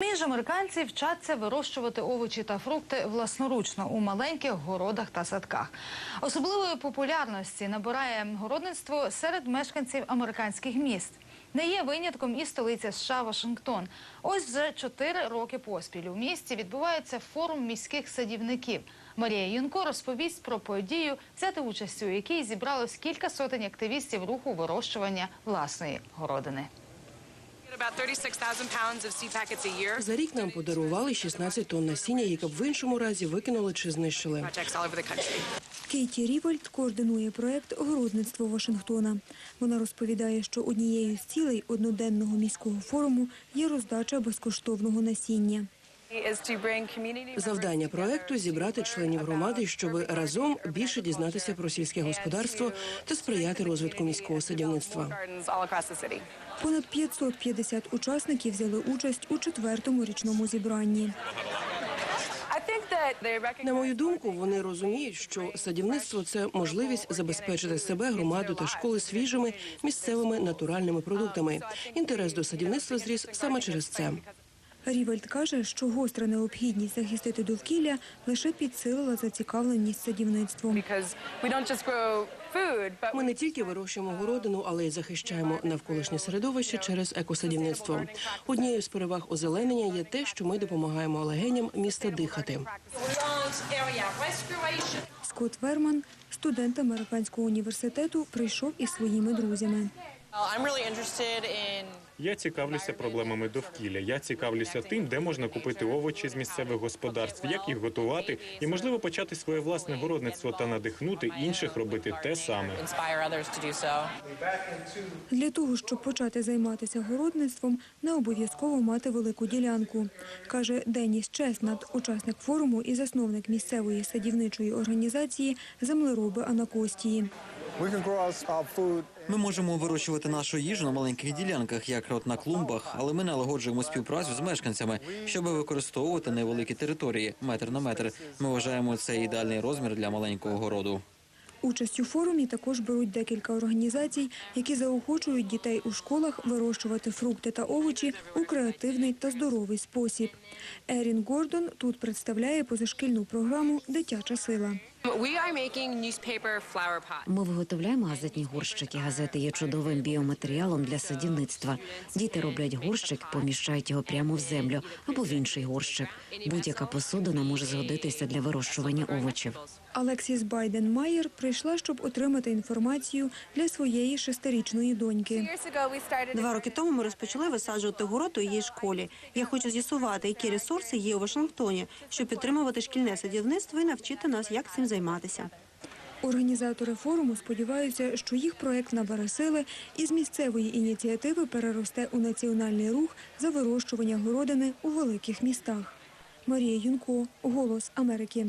Між американці вчаться вирощувати овочі та фрукти власноручно у маленьких городах та садках. Особливої популярності набирає городництво серед мешканців американських міст. Не є винятком і столиця США Вашингтон. Ось вже чотири роки поспіль у місті відбувається форум міських садівників. Марія Юнко розповість про подію, взяти участь у якій зібралось кілька сотень активістів руху вирощування власної городини. За рік нам подарували 16 тонн насіння, яке б в іншому разі викинули чи знищили. Кейті Рівольд координує проект Городництво Вашингтона. Вона розповідає, що однією з цілей одноденного міського форуму є роздача безкоштовного насіння. Завдання проекту зібрати членів громади, щоб разом більше дізнатися про сільське господарство та сприяти розвитку міського садівництва. Понад 550 учасників взяли участь у четвертому річному зібранні. На мою думку, вони розуміють, що садівництво це можливість забезпечити себе, громаду та школи свіжими місцевими натуральними продуктами. Інтерес до садівництва зріс саме через це. Рівальд каже, що гостра необхідність захистити довкілля лише підсилила зацікавленість садівництвом. Ми не тільки вирощуємо городину, але й захищаємо навколишнє середовище через екосадівництво. Однією з переваг озеленення є те, що ми допомагаємо легеням міста дихати. Скотт Верман, студент американського університету, прийшов із своїми друзями. I'm really interested in Я цікавлюся проблемами довкілля. Я цікавлюся тим, де можна купити овочі з місцевих господарств, як їх готувати, і можливо почати своє власне городництво та надихнути інших робити те саме. Для того, щоб почати займатися городництвом, не обов'язково мати велику ділянку, каже Деніс Чеснат, учасник форуму і засновник місцевої садівничої організації Землероби Анакостії. We can grow our, our food Ми можемо вирощувати нашу їжу на маленьких ділянках, як от на клумбах, але ми налагоджуємо співпрацю з мешканцями, щоб використовувати невеликі території, метр на метр. Ми вважаємо це ідеальний розмір для маленького городу. Участь у форумі також беруть декілька організацій, які заохочують дітей у школах вирощувати фрукти та овочі у креативний та здоровий спосіб. Ерін Гордон тут представляє позашкільну програму Дитяча сила. We are making newspaper flower pots. Ми виготовляємо газетні горщики. Газети є чудовим біоматеріалом для садівництва. Діти роблять горщик, поміщають його прямо в землю або в інший горщик. Будь-яка посудина може згодитися для вирощування овочів. Алексіс Байден Майер прийшла, щоб отримати інформацію для своєї шестирічної доньки. Два роки тому ми розпочали висаджувати город у її школі. Я хочу з'ясувати, які ресурси є у Вашингтоні, щоб підтримувати шкільне садівництво і навчити нас, як цим займатися. Організатори форуму сподіваються, що їх проект набере сили і з місцевої ініціативи переросте у національний рух за вирощування городини у великих містах. Марія Юнко, Голос Америки.